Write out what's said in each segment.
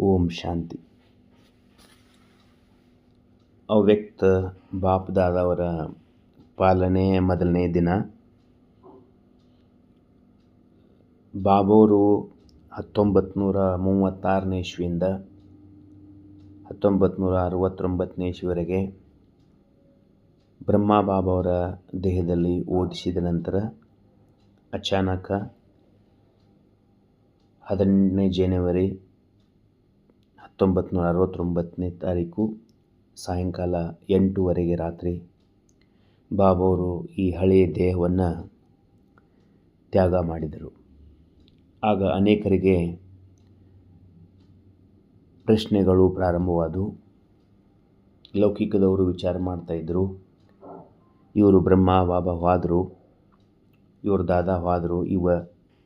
ಓಂ ಶಾಂತಿ. ಅವ್ಯಕ್ತ ಬಾಪ್ದಾದವರ ಪಾಲನೆ ಮೊದಲನೇ ದಿನ. ಬಾಬೋರು ಹತ್ತೊಂಬತ್ತು ನೂರ ಮೂವತ್ತಾರನೇ ಇಸ್ವಿಯಿಂದ ಹತ್ತೊಂಬತ್ತು ನೂರ ಅರವತ್ತೊಂಬತ್ತನೇ ಇಸ್ವಿವರೆಗೆ ಬ್ರಹ್ಮ ಬಾಬಾವರ ದೇಹದಲ್ಲಿ ಓದಿಸಿದ ನಂತರ ಅಚಾನಕ ಹದಿನೆಂಟನೇ ಜನವರಿ ಹತ್ತೊಂಬತ್ತು ಅರವತ್ತೊಂಬತ್ತನೇ ತಾರೀಕು ಸಾಯಂಕಾಲ ಎಂಟೂವರೆಗೆ ರಾತ್ರಿ ಬಾಬಾವರು ಈ ಹಳೆಯ ದೇಹವನ್ನು ತ್ಯಾಗ ಮಾಡಿದರು. ಆಗ ಅನೇಕರಿಗೆ ಪ್ರಶ್ನೆಗಳು ಪ್ರಾರಂಭವಾದವು. ಲೌಕಿಕದವರು ವಿಚಾರ ಮಾಡ್ತಾಯಿದ್ರು ಇವರು ಬ್ರಹ್ಮ, ಬಾಬಾ ಹೋದರು ಇವರು ದಾದಾ ಹಾದರು ಇವ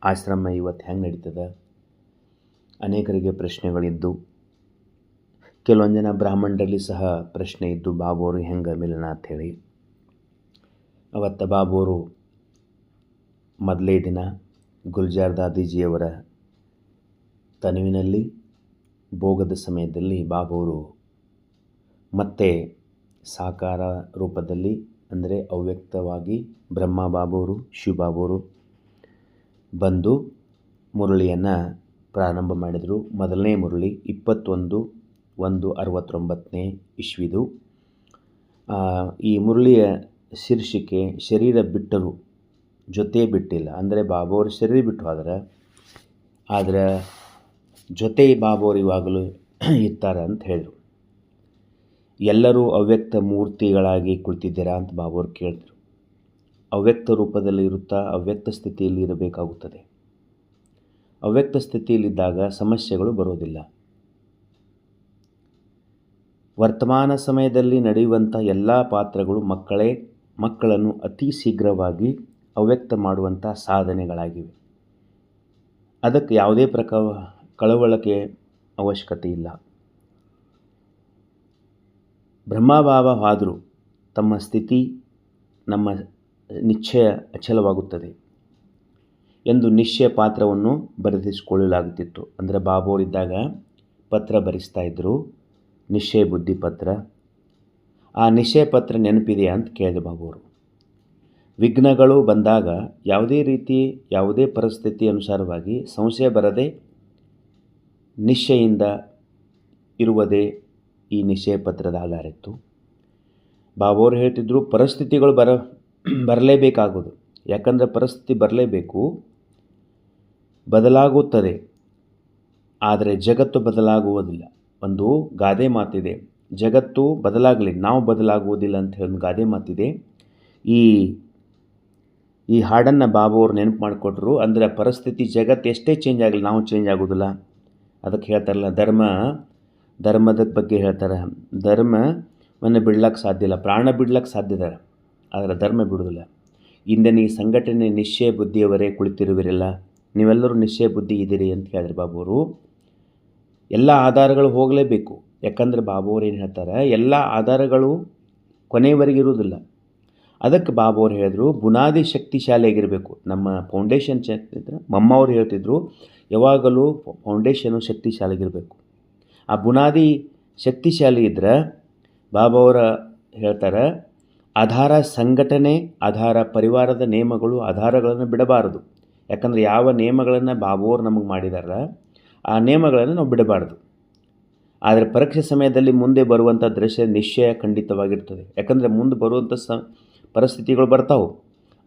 ಆಶ್ರಮ ಇವತ್ತು ಹೆಂಗೆ ನಡೀತದೆ? ಅನೇಕರಿಗೆ ಪ್ರಶ್ನೆಗಳಿದ್ದು. ಕೆಲವೊಂದು ಜನ ಬ್ರಾಹ್ಮಣರಲ್ಲಿ ಸಹ ಪ್ರಶ್ನೆ ಇದ್ದು, ಬಾಬೋರು ಹೆಂಗೆ ಮಿಲನ ಅಂಥೇಳಿ ಅವತ್ತು ಬಾಬೋರು ಮೊದಲೇ ದಿನ ಗುಲ್ಜಾರ್ ದಾದಿಜಿಯವರ ತನುವಿನಲ್ಲಿ, ಭೋಗದ ಸಮಯದಲ್ಲಿ ಬಾಬೋರು ಮತ್ತೆ ಸಾಕಾರ ರೂಪದಲ್ಲಿ, ಅಂದರೆ ಅವ್ಯಕ್ತವಾಗಿ ಬ್ರಹ್ಮ ಬಾಬೋರು ಶಿವಬಾಬೋರು ಬಂದು ಮುರಳಿಯನ್ನು ಪ್ರಾರಂಭ ಮಾಡಿದರು. ಮೊದಲನೇ ಮುರಳಿ ಇಪ್ಪತ್ತೊಂದು ಒಂದು ಅರವತ್ತೊಂಬತ್ತನೇ ಇಶ್ವಿದು ಈ ಮುರಳಿಯ ಶೀರ್ಷಿಕೆ ಶರೀರ ಬಿಟ್ಟರು, ಜೊತೆ ಬಿಟ್ಟಿಲ್ಲ. ಅಂದರೆ ಬಾಬೋರು ಶರೀರ ಬಿಟ್ಟು ಹೋದ್ರೆ ಆದರೆ ಜೊತೆ ಬಾಬೋರು ಇವಾಗಲೂ ಇರ್ತಾರೆ ಅಂತ ಹೇಳಿದರು. ಎಲ್ಲರೂ ಅವ್ಯಕ್ತ ಮೂರ್ತಿಗಳಾಗಿ ಕುಳಿತಿದ್ದೀರಾ ಅಂತ ಬಾಬೋರು ಕೇಳಿದರು. ಅವ್ಯಕ್ತ ರೂಪದಲ್ಲಿ ಇರುತ್ತಾ ಅವ್ಯಕ್ತ ಸ್ಥಿತಿಯಲ್ಲಿ ಇರಬೇಕಾಗುತ್ತದೆ. ಅವ್ಯಕ್ತ ಸ್ಥಿತಿಯಲ್ಲಿದ್ದಾಗ ಸಮಸ್ಯೆಗಳು ಬರೋದಿಲ್ಲ. ವರ್ತಮಾನ ಸಮಯದಲ್ಲಿ ನಡೆಯುವಂಥ ಎಲ್ಲ ಪಾತ್ರಗಳು ಮಕ್ಕಳೇ, ಮಕ್ಕಳನ್ನು ಅತಿ ಶೀಘ್ರವಾಗಿ ಅವ್ಯಕ್ತ ಮಾಡುವಂಥ ಸಾಧನೆಗಳಾಗಿವೆ. ಅದಕ್ಕೆ ಯಾವುದೇ ಪ್ರಕ ಕಳವಳಕ್ಕೆ ಅವಶ್ಯಕತೆ ಇಲ್ಲ. ಬ್ರಹ್ಮಭಾವವಾದರೂ ತಮ್ಮ ಸ್ಥಿತಿ, ನಮ್ಮ ನಿಶ್ಚಯ ಅಚಲವಾಗುತ್ತದೆ ಎಂದು ನಿಶ್ಚಯ ಪಾತ್ರವನ್ನು ಬರೆದಿಸಿಕೊಳ್ಳಲಾಗುತ್ತಿತ್ತು. ಅಂದರೆ ಬಾಬೋರಿದ್ದಾಗ ಪತ್ರ ಬರೆಸ್ತಾ ಇದ್ದರು ನಿಶ್ಚಯ ಬುದ್ಧಿ ಪತ್ರ ಆ ನಿಶ್ಚಯ ಪತ್ರ ನೆನಪಿದೆಯಾ ಅಂತ ಕೇಳಿದೆ ವಿಘ್ನಗಳು ಬಂದಾಗ ಯಾವುದೇ ರೀತಿ, ಯಾವುದೇ ಪರಿಸ್ಥಿತಿ ಅನುಸಾರವಾಗಿ ಸಂಶಯ ಬರದೆ ನಿಶ್ಚಯಿಂದ ಇರುವುದೇ ಈ ನಿಶ್ಚಯ ಪತ್ರದ ಆಧಾರ ಇತ್ತು ಹೇಳ್ತಿದ್ರು, ಪರಿಸ್ಥಿತಿಗಳು ಬರ ಬರಲೇಬೇಕಾಗೋದು ಯಾಕಂದರೆ ಪರಿಸ್ಥಿತಿ ಬರಲೇಬೇಕು, ಬದಲಾಗುತ್ತದೆ. ಆದರೆ ಜಗತ್ತು ಬದಲಾಗುವುದಿಲ್ಲ. ಒಂದು ಗಾದೆ ಮಾತಿದೆ. ಜಗತ್ತು ಬದಲಾಗಲಿ, ನಾವು ಬದಲಾಗುವುದಿಲ್ಲ ಅಂತ ಹೇಳಿ ಒಂದು ಗಾದೆ ಮಾತಿದೆ. ಈ ಈ ಹಾಡನ್ನು ಬಾಬು ಅವ್ರು ನೆನಪು ಮಾಡಿಕೊಟ್ರು. ಅಂದರೆ ಪರಿಸ್ಥಿತಿ ಜಗತ್ತು ಎಷ್ಟೇ ಚೇಂಜ್ ಆಗಲಿ, ನಾವು ಚೇಂಜ್ ಆಗೋದಿಲ್ಲ ಅದಕ್ಕೆ ಹೇಳ್ತಾರಲ್ಲ, ಧರ್ಮ ಧರ್ಮದ ಬಗ್ಗೆ ಹೇಳ್ತಾರೆ. ಧರ್ಮವನ್ನು ಬಿಡ್ಲಕ್ಕೆ ಸಾಧ್ಯ ಇಲ್ಲ. ಪ್ರಾಣ ಬಿಡ್ಲಕ್ಕೆ ಸಾಧ್ಯ ಇದೆ. ಆದರೆ ಧರ್ಮ ಬಿಡೋದಿಲ್ಲ ಇಂದಿನ ಈ ಸಂಘಟನೆ ನಿಶ್ಚಯ ಬುದ್ಧಿಯವರೇ ಕುಳಿತಿರುವಿರಲ್ಲ. ನೀವೆಲ್ಲರೂ ನಿಶ್ಚಯ ಬುದ್ಧಿ ಇದ್ದೀರಿ ಅಂತ ಹೇಳಿದ್ರು ಬಾಬು ಅವರು ಎಲ್ಲ ಆಧಾರಗಳು ಹೋಗಲೇಬೇಕು. ಯಾಕಂದರೆ ಬಾಬು ಅವ್ರು ಏನು ಹೇಳ್ತಾರೆ, ಎಲ್ಲ ಆಧಾರಗಳು ಕೊನೆಯವರೆಗೆ ಇರುವುದಿಲ್ಲ. ಅದಕ್ಕೆ ಬಾಬು ಅವ್ರು ಹೇಳಿದ್ರು, ಬುನಾದಿ ಶಕ್ತಿಶಾಲಿಯಾಗಿರಬೇಕು ನಮ್ಮ ಫೌಂಡೇಶನ್ ಮಮ್ಮ ಮಮ್ಮವ್ರು ಹೇಳ್ತಿದ್ರು, ಯಾವಾಗಲೂ ಫೌಂಡೇಶನು ಶಕ್ತಿಶಾಲಿಯಾಗಿರಬೇಕು ಆ ಬುನಾದಿ ಶಕ್ತಿಶಾಲಿ ಇದ್ದರೆ ಬಾಬು ಅವರ ಹೇಳ್ತಾರೆ, ಆಧಾರ ಸಂಘಟನೆ, ಆಧಾರ ಪರಿವಾರದ ನಿಯಮಗಳು, ಆಧಾರಗಳನ್ನು ಬಿಡಬಾರದು. ಯಾಕಂದರೆ ಯಾವ ನಿಯಮಗಳನ್ನು ಬಾಬುವರು ನಮಗೆ ಮಾಡಿದಾರ ಆ ನಿಯಮಗಳನ್ನು ನಾವು ಬಿಡಬಾರ್ದು. ಆದರೆ ಪರೀಕ್ಷೆ ಸಮಯದಲ್ಲಿ ಮುಂದೆ ಬರುವಂಥ ದೃಶ್ಯ ನಿಶ್ಚಯ ಖಂಡಿತವಾಗಿರ್ತದೆ. ಯಾಕಂದರೆ ಮುಂದೆ ಬರುವಂಥ ಸ, ಪರಿಸ್ಥಿತಿಗಳು ಬರ್ತಾವೆ.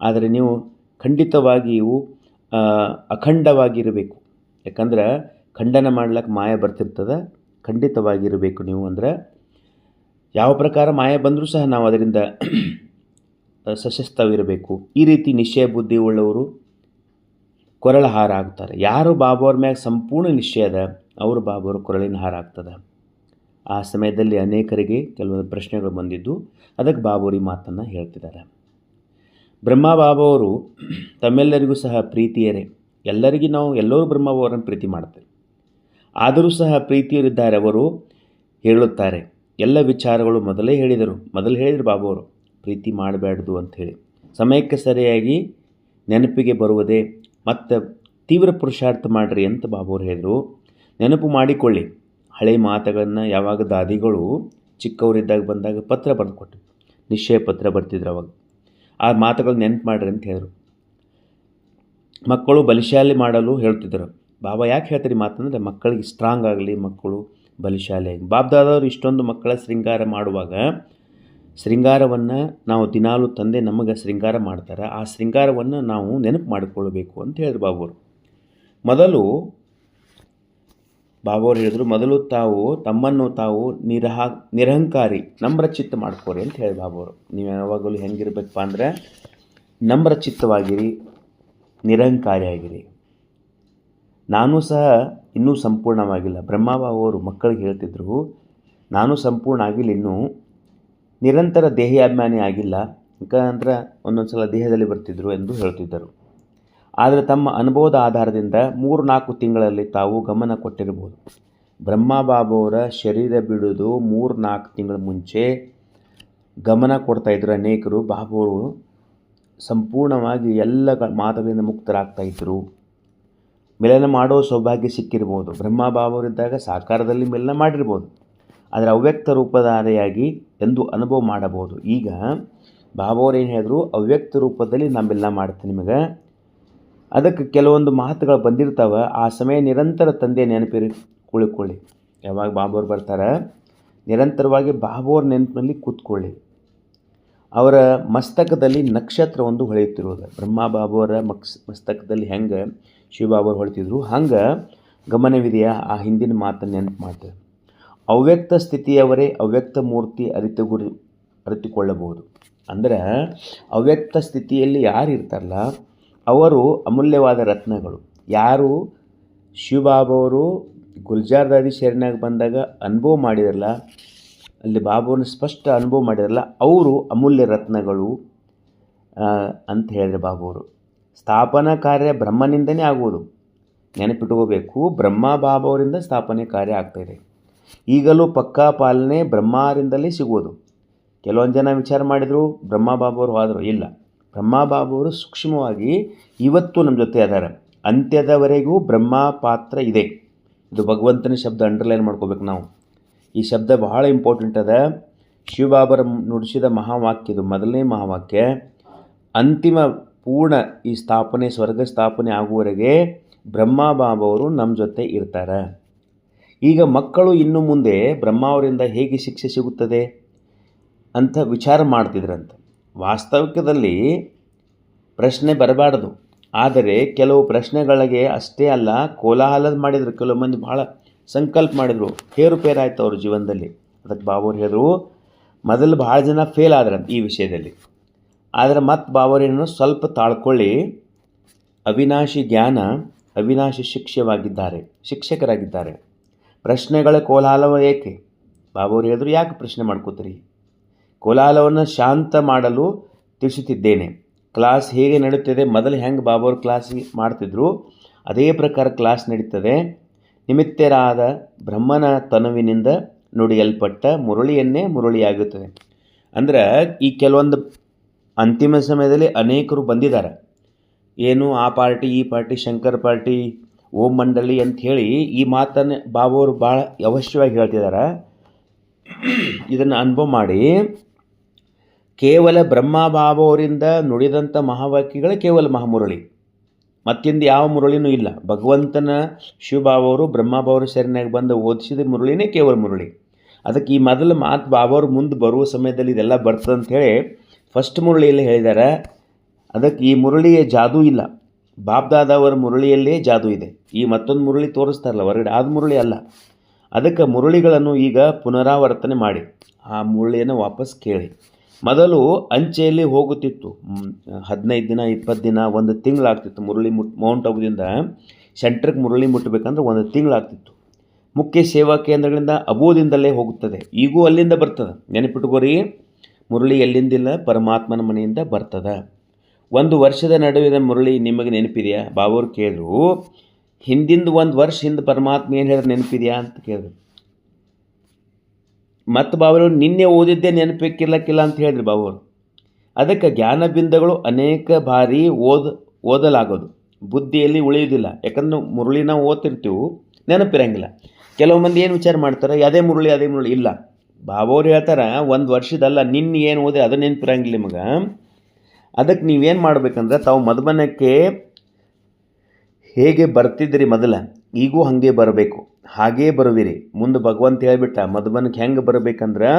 ಆದರೆ ನೀವು ಖಂಡಿತವಾಗಿ ಇವು ಅಖಂಡವಾಗಿರಬೇಕು. ಯಾಕಂದ್ರೆ ಖಂಡನ ಮಾಡ್ಲಿಕ್ಕೆ ಮಾಯ ಬರ್ತಿರ್ತದೆ. ಖಂಡಿತವಾಗಿರಬೇಕು ನೀವು ಅಂದ್ರೆ ಯಾವ ಪ್ರಕಾರ ಮಾಯ ಬಂದರೂ ಸಹ ನಾವು ಅದರಿಂದ ಸಶಸ್ತವಿರಬೇಕು. ಈ ರೀತಿ ನಿಶ್ಚಯ ಬುದ್ಧಿ ಉಳ್ಳವರು ಕೊರಳ ಹಾರ ಆಗ್ತಾರೆ ಯಾರು ಬಾಬಾವ್ರ ಮ್ಯಾಗ ಸಂಪೂರ್ಣ ನಿಶ್ಚಯ ಅದ, ಅವರು ಬಾಬಾವ್ರ ಕೊರಳಿನ ಹಾರ ಆಗ್ತದೆ. ಆ ಸಮಯದಲ್ಲಿ ಅನೇಕರಿಗೆ ಕೆಲವೊಂದು ಪ್ರಶ್ನೆಗಳು ಬಂದಿದ್ದು, ಅದಕ್ಕೆ ಬಾಬೋರಿ ಮಾತನ್ನು ಹೇಳ್ತಿದ್ದಾರೆ. ಬ್ರಹ್ಮ ಬಾಬಾವರು ತಮ್ಮೆಲ್ಲರಿಗೂ ಸಹ ಪ್ರೀತಿಯರೇ. ಎಲ್ಲರಿಗೂ ನಾವು, ಎಲ್ಲರೂ ಬ್ರಹ್ಮ ಬಾಬಾವರನ್ನು ಪ್ರೀತಿ ಮಾಡ್ತೇವೆ. ಆದರೂ ಸಹ ಪ್ರೀತಿಯರಿದ್ದಾರೆ ಅವರು ಹೇಳುತ್ತಾರೆ. ಎಲ್ಲ ವಿಚಾರಗಳು ಮೊದಲೇ ಹೇಳಿದರು. ಮೊದಲು ಹೇಳಿದರು ಬಾಬಾವರು, ಪ್ರೀತಿ ಮಾಡಬೇಡ್ದು ಅಂಥೇಳಿ ಸಮಯಕ್ಕೆ ಸರಿಯಾಗಿ ನೆನಪಿಗೆ ಬರುವುದೇ ಮತ್ತು ತೀವ್ರ ಪುರುಷಾರ್ಥ ಮಾಡಿರಿ ಅಂತ ಬಾಬುವ್ರು ಹೇಳಿದರು. ನೆನಪು ಮಾಡಿಕೊಳ್ಳಿ. ಹಳೆ ಮಾತುಗಳನ್ನು ಯಾವಾಗ ದಾದಿಗಳು ಚಿಕ್ಕವರಿದ್ದಾಗ ಬಂದಾಗ ಪತ್ರ ಬರೆದು ಕೊಟ್ಟರು ನಿಶ್ಚಯ ಪತ್ರ ಬರ್ತಿದ್ರು ಅವಾಗ. ಆ ಮಾತುಗಳು ನೆನಪು ಮಾಡ್ರಿ ಅಂತ ಹೇಳಿದರು. ಮಕ್ಕಳು ಬಲಿಶಾಲಿ ಮಾಡಲು ಹೇಳ್ತಿದ್ರು. ಬಾಬಾ ಯಾಕೆ ಹೇಳ್ತೀರಿ ಮಾತಂದರೆ ಮಕ್ಕಳಿಗೆ ಸ್ಟ್ರಾಂಗ್ ಆಗಲಿ ಮಕ್ಕಳು ಬಲಿಶಾಲಿ ಬಾಬ್ದಾದವರು ಇಷ್ಟೊಂದು ಮಕ್ಕಳ ಶೃಂಗಾರ ಮಾಡುವಾಗ ಶೃಂಗಾರವನ್ನು ನಾವು ದಿನಾಲು ತಂದೆ ನಮಗೆ ಶೃಂಗಾರ ಮಾಡ್ತಾರೆ. ಆ ಶೃಂಗಾರವನ್ನು ನಾವು ನೆನಪು ಮಾಡಿಕೊಳ್ಬೇಕು ಅಂತ ಹೇಳಿದ್ರು ಬಾಬುರು ಮೊದಲು ಬಾಬುವರು ಹೇಳಿದ್ರು, ಮೊದಲು ತಾವು ತಮ್ಮನ್ನು ತಾವು ನಿರಹ, ನಿರಹಂಕಾರಿ ನಮ್ರಚಿತ್ತ ಮಾಡ್ಕೋರಿ ಅಂತ ಹೇಳಿ ಬಾಬುವರು. ನೀವು ಯಾವಾಗಲೂ ಹೆಂಗಿರ್ಬೇಕಪ್ಪ ಅಂದ್ರೆ ನಮ್ರಚಿತ್ತವಾಗಿರಿ ನಿರಹಂಕಾರಿಯಾಗಿರಿ ನಾನು ಸಹ ಇನ್ನೂ ಸಂಪೂರ್ಣವಾಗಿಲ್ಲ. ಬ್ರಹ್ಮಬಾಬುವರು ಮಕ್ಕಳಿಗೆ ಹೇಳ್ತಿದ್ರು, ನಾನು ಸಂಪೂರ್ಣ ಆಗಿಲ್ಲ, ಇನ್ನೂ ನಿರಂತರ ದೇಹಾಭಿಮಾನಿ ಆಗಿಲ್ಲ. ಯಾಕಂದ್ರೆ ಒಂದೊಂದು ಸಲ ದೇಹದಲ್ಲಿ ಬರ್ತಿದ್ರು ಎಂದು ಹೇಳ್ತಿದ್ದರು. ಆದರೆ ತಮ್ಮ ಅನುಭವದ ಆಧಾರದಿಂದ ಮೂರು ನಾಲ್ಕು ತಿಂಗಳಲ್ಲಿ ತಾವು ಗಮನ ಕೊಟ್ಟಿರಬಹುದು. ಬ್ರಹ್ಮಬಾಬುವರ ಶರೀರ ಬಿಡುವುದು ಮೂರು ನಾಲ್ಕು ತಿಂಗಳ ಮುಂಚೆ ಗಮನ ಕೊಡ್ತಾಯಿದ್ರು ಅನೇಕರು. ಬಾಬುವರು ಸಂಪೂರ್ಣವಾಗಿ ಎಲ್ಲ ಮಾತುಗಳಿಂದ ಮುಕ್ತರಾಗ್ತಾಯಿದ್ರು ಮಿಲನ ಮಾಡೋ ಸೌಭಾಗ್ಯ ಸಿಕ್ಕಿರ್ಬೋದು ಬ್ರಹ್ಮ ಬಾಬುವರಿದ್ದಾಗ ಸಾಕಾರದಲ್ಲಿ ಮಿಲನ ಮಾಡಿರ್ಬೋದು. ಆದರೆ ಅವ್ಯಕ್ತ ರೂಪಧಾರಿಯಾಗಿ ಎಂದು ಅನುಭವ ಮಾಡಬಹುದು. ಈಗ ಬಾಬಾವ್ರು ಏನು ಹೇಳಿದ್ರು? ಅವ್ಯಕ್ತ ರೂಪದಲ್ಲಿ ನಮ್ಮೆಲ್ಲ ಮಾಡ್ತೀನಿ ನಿಮಗೆ. ಅದಕ್ಕೆ ಕೆಲವೊಂದು ಮಾತುಗಳು ಬಂದಿರ್ತಾವೆ. ಆ ಸಮಯ ನಿರಂತರ ತಂದೆ ನೆನಪಿರಿ, ಕುಳಿಕೊಳ್ಳಿ. ಯಾವಾಗ ಬಾಬೋರು ಬರ್ತಾರೆ? ನಿರಂತರವಾಗಿ ಬಾಬೋರ್ ನೆನಪಿನಲ್ಲಿ ಕೂತ್ಕೊಳ್ಳಿ. ಅವರ ಮಸ್ತಕದಲ್ಲಿ ನಕ್ಷತ್ರ ಒಂದು ಹೊಳೆಯುತ್ತಿರುವುದು. ಬ್ರಹ್ಮ ಬಾಬುವರ ಮಕ್ಸ್, ಮಸ್ತಕದಲ್ಲಿ ಹೆಂಗೆ ಶಿವಬಾಬುವ್ರು ಹೊಳಿತಿದ್ರು? ಹಂಗೆ ಗಮನವಿದೆಯಾ? ಆ ಹಿಂದಿನ ಮಾತನ್ನು ನೆನಪು ಮಾಡ್ತೇವೆ. ಅವ್ಯಕ್ತ ಸ್ಥಿತಿಯವರೇ ಅವ್ಯಕ್ತ ಮೂರ್ತಿ ಅರಿತು ಗುರಿ ಅರಿತುಕೊಳ್ಳಬಹುದು. ಅಂದರೆ ಅವ್ಯಕ್ತ ಸ್ಥಿತಿಯಲ್ಲಿ ಯಾರು ಇರ್ತಾರಲ್ಲ ಅವರು ಅಮೂಲ್ಯವಾದ ರತ್ನಗಳು. ಯಾರು? ಶಿವಬಾಬವರು ಗುಲ್ಜಾರ್ ದಾದಿ ಶರಣಾಗ ಬಂದಾಗ ಅನುಭವ ಮಾಡಿರಲ್ಲ ಅಲ್ಲಿ ಬಾಬುವನ್ನು ಸ್ಪಷ್ಟ ಅನುಭವ ಮಾಡಿರಲ್ಲ ಅವರು ಅಮೂಲ್ಯ ರತ್ನಗಳು ಅಂತ ಹೇಳಿದ್ರು ಬಾಬುವರು ಸ್ಥಾಪನಾ ಕಾರ್ಯ ಬ್ರಹ್ಮನಿಂದನೇ ಆಗುವುದು. ನೆನಪಿಟ್ಕೋಬೇಕು, ಬ್ರಹ್ಮ ಬಾಬಾವರಿಂದ ಸ್ಥಾಪನೆ ಕಾರ್ಯ ಆಗ್ತಾಯಿದೆ ಈಗಲೂ ಪಕ್ಕಾ ಪಾಲನೆ ಬ್ರಹ್ಮರಿಂದಲೇ ಸಿಗುವುದು. ಕೆಲವೊಂದು ಜನ ವಿಚಾರ ಮಾಡಿದರು, ಬ್ರಹ್ಮ ಬಾಬುವರು ಆದರೂ. ಇಲ್ಲ. ಬ್ರಹ್ಮ ಬಾಬುವರು ಸೂಕ್ಷ್ಮವಾಗಿ ಇವತ್ತು ನಮ್ಮ ಜೊತೆ ಅದಾರ. ಅಂತ್ಯದವರೆಗೂ ಬ್ರಹ್ಮ ಪಾತ್ರ ಇದೆ. ಇದು ಭಗವಂತನ ಶಬ್ದ ಅಂಡರ್ಲೈನ್ ಮಾಡ್ಕೋಬೇಕು ನಾವು. ಈ ಶಬ್ದ ಬಹಳ ಇಂಪಾರ್ಟೆಂಟ್ ಅದ. ಶಿವಬಾಬರ ನುಡಿಸಿದ ಮಹಾವಾಕ್ಯ ಇದು. ಮೊದಲನೇ ಮಹಾವಾಕ್ಯ, ಅಂತಿಮ ಪೂರ್ಣ ಈ ಸ್ಥಾಪನೆ, ಸ್ವರ್ಗ ಸ್ಥಾಪನೆ ಆಗುವವರೆಗೆ ಬ್ರಹ್ಮ ಬಾಬವರು ನಮ್ಮ ಜೊತೆ ಇರ್ತಾರೆ. ಈಗ ಮಕ್ಕಳು ಇನ್ನು ಮುಂದೆ ಬ್ರಹ್ಮ ಅವರಿಂದ ಹೇಗೆ ಶಿಕ್ಷೆ ಸಿಗುತ್ತದೆ ಅಂತ ವಿಚಾರ ಮಾಡ್ತಿದ್ರಂತೆ. ವಾಸ್ತವಿಕದಲ್ಲಿ ಪ್ರಶ್ನೆ ಬರಬಾರ್ದು. ಆದರೆ ಕೆಲವು ಪ್ರಶ್ನೆಗಳಿಗೆ ಅಷ್ಟೇ ಅಲ್ಲ ಕೋಲಾಹಲ ಮಾಡಿದರು. ಕೆಲವು ಮಂದಿ ಭಾಳ ಸಂಕಲ್ಪ ಮಾಡಿದರು. ಹೇರುಪೇರಾಯಿತು ಅವ್ರ ಜೀವನದಲ್ಲಿ. ಅದಕ್ಕೆ ಬಾಬುರು ಹೇಳಿದ್ರು, ಮೊದಲು ಭಾಳ ಜನ ಫೇಲ್ ಆದ್ರಂತ ಈ ವಿಷಯದಲ್ಲಿ. ಆದರೆ ಮತ್ತು ಬಾಬರೇನು ಸ್ವಲ್ಪ ತಾಳ್ಕೊಳ್ಳಿ. ಅವಿನಾಶಿ ಜ್ಞಾನ, ಅವಿನಾಶಿ ಶಿಕ್ಷೆವಾಗಿದ್ದಾರೆ, ಶಿಕ್ಷಕರಾಗಿದ್ದಾರೆ. ಪ್ರಶ್ನೆಗಳ ಕೋಲಾಹಲವ ಏಕೆ? ಬಾಬುರು ಹೇಳಿದ್ರು, ಯಾಕೆ ಪ್ರಶ್ನೆ ಮಾಡ್ಕೋತೀರಿ? ಕೋಲಾಹಲವನ್ನು ಶಾಂತ ಮಾಡಲು ತಿಳಿಸುತ್ತಿದ್ದೇನೆ. ಕ್ಲಾಸ್ ಹೇಗೆ ನಡೆಯುತ್ತದೆ ಮೊದಲು ಹೆಂಗೆ ಬಾಬಾವ್ರ ಕ್ಲಾಸ್ ಮಾಡ್ತಿದ್ರು, ಅದೇ ಪ್ರಕಾರ ಕ್ಲಾಸ್ ನಡೀತದೆ. ನಿಮಿತ್ತರಾದ ಬ್ರಹ್ಮನ ತನುವಿನಿಂದ ನುಡಿಯಲ್ಪಟ್ಟ ಮುರುಳಿಯನ್ನೇ ಮುರಳಿಯಾಗುತ್ತದೆ. ಅಂದ್ರೆ, ಈ ಕೆಲವೊಂದು ಅಂತಿಮ ಸಮಯದಲ್ಲಿ ಅನೇಕರು ಬಂದಿದ್ದಾರೆ. ಏನು ಆ ಪಾರ್ಟಿ, ಈ ಪಾರ್ಟಿ, ಶಂಕರ್ ಪಾರ್ಟಿ ಓಂ ಮಂಡಳಿ ಅಂತ ಹೇಳಿ ಈ ಮಾತನ್ನು ಬಾಬುವರು ಭಾಳ ಅವಶ್ಯವಾಗಿ ಹೇಳ್ತಿದ್ದಾರೆ ಇದನ್ನು ಅನುಭವ ಮಾಡಿ. ಕೇವಲ ಬ್ರಹ್ಮ ಬಾಬಾವರಿಂದ ನುಡಿದಂಥ ಮಹಾವಾಕ್ಯಗಳೇ ಕೇವಲ ಮಹಾಮುರಳಿ. ಮತ್ತಿಂದ ಯಾವ ಮುರಳಿನೂ ಇಲ್ಲ. ಭಗವಂತನ ಶಿವಬಾಬವರು ಬ್ರಹ್ಮ ಬಾಬರ ಶರಣಾಗಿ ಬಂದು ಓದಿಸಿದ ಮುರಳಿನೇ ಕೇವಲ ಮುರಳಿ. ಅದಕ್ಕೆ ಈ ಮೊದಲು ಮಾತು ಬಾಬಾವ್ರು ಮುಂದೆ ಬರುವ ಸಮಯದಲ್ಲಿ ಇದೆಲ್ಲ ಬರ್ತದೆ ಹೇಳಿ ಫಸ್ಟ್ ಮುರಳಿಯಲ್ಲಿ ಹೇಳಿದ್ದಾರೆ ಅದಕ್ಕೆ ಈ ಮುರಳಿಯ ಜಾದೂ ಇಲ್ಲ. ಬಾಬ್ದಾದವರ ಮುರಳಿಯಲ್ಲೇ ಜಾದು ಇದೆ. ಈ ಮತ್ತೊಂದು ಮುರಳಿ ತೋರಿಸ್ತಾರಲ್ಲ, ಹೊರಗಡೆ. ಆದ ಮುರಳಿ ಅಲ್ಲ. ಅದಕ್ಕೆ ಮುರಳಿಗಳನ್ನು ಈಗ ಪುನರಾವರ್ತನೆ ಮಾಡಿ. ಆ ಮುರಳಿಯನ್ನು ವಾಪಸ್ ಕೇಳಿ. ಮೊದಲು ಅಂಚೆಯಲ್ಲಿ ಹೋಗುತ್ತಿತ್ತು. ಹದಿನೈದು ದಿನ, ಇಪ್ಪತ್ತು ದಿನ, ಒಂದು ತಿಂಗಳಾಗ್ತಿತ್ತು ಮುರಳಿ ಮುಟ್ ಮೌಂಟ್ ಆಬುದಿಂದ ಸೆಂಟ್ರಿಗೆ ಮುರಳಿ ಮುಟ್ಟಬೇಕಂದ್ರೆ ಒಂದು ತಿಂಗಳಾಗ್ತಿತ್ತು. ಮುಖ್ಯ ಸೇವಾ ಕೇಂದ್ರಗಳಿಂದ ಅಬೋದಿಂದಲೇ ಹೋಗುತ್ತದೆ. ಈಗೂ ಅಲ್ಲಿಂದ ಬರ್ತದೆ. ನೆನಪಿಟ್ಕೋರಿ, ಮುರಳಿ ಎಲ್ಲಿಂದಿಲ್ಲ, ಪರಮಾತ್ಮನ ಮನೆಯಿಂದ ಬರ್ತದೆ. ಒಂದು ವರ್ಷದ ನಡುವಿನ ಮುರಳಿ ನಿಮಗೆ ನೆನಪಿದೆಯಾ? ಬಾಬವ್ರು ಕೇಳಿದ್ರು, ಹಿಂದಿಂದ ಒಂದು ವರ್ಷ ಹಿಂದೆ ಪರಮಾತ್ಮ ಏನು ಹೇಳಿದ್ರೆ ನೆನಪಿದೆಯಾ ಅಂತ ಕೇಳಿದ್ರು. ಮತ್ತು ಬಾಬರು ನಿನ್ನೆ ಓದಿದ್ದೇ ನೆನಪಿಕ್ಕಿಲ್ಲಕ್ಕಿಲ್ಲ ಅಂತ ಹೇಳಿದ್ರು ಬಾಬುರು ಅದಕ್ಕೆ ಜ್ಞಾನಬಿಂದಗಳು ಅನೇಕ ಬಾರಿ ಓದ್, ಓದಲಾಗೋದು. ಬುದ್ಧಿಯಲ್ಲಿ ಉಳಿಯೋದಿಲ್ಲ ಯಾಕಂದ್ರೆ ಮುರಳಿನ ಓದ್ತಿರ್ತೀವಿ, ನೆನಪಿರಂಗಿಲ್ಲ. ಕೆಲವು ಮಂದಿ ಏನು ವಿಚಾರ ಮಾಡ್ತಾರೆ, ಅದೇ ಮುರುಳಿ ಅದೇ ಮುರುಳಿ ಇಲ್ಲ. ಬಾಬೋರು ಹೇಳ್ತಾರೆ, ಒಂದು ವರ್ಷದಲ್ಲ, ನಿನ್ನ ಏನು ಓದಿ ಅದು ನೆನಪಿರಂಗಿಲ್ಲ ನಿಮಗೆ. ಅದಕ್ಕೆ ನೀವೇನು ಮಾಡಬೇಕಂದ್ರೆ ತಾವು ಮಧುಬನಕ್ಕೆ ಹೇಗೆ ಬರ್ತಿದ್ರಿ ಮೊದಲ? ಈಗೂ ಹಾಗೆ ಬರಬೇಕು. ಹಾಗೇ ಬರುವಿರಿ. ಮುಂದೆ ಭಗವಂತ ಹೇಳಿಬಿಟ್ಟ, ಮಧುಬನಕ್ಕೆ ಹೆಂಗೆ ಬರಬೇಕಂದ್ರೆ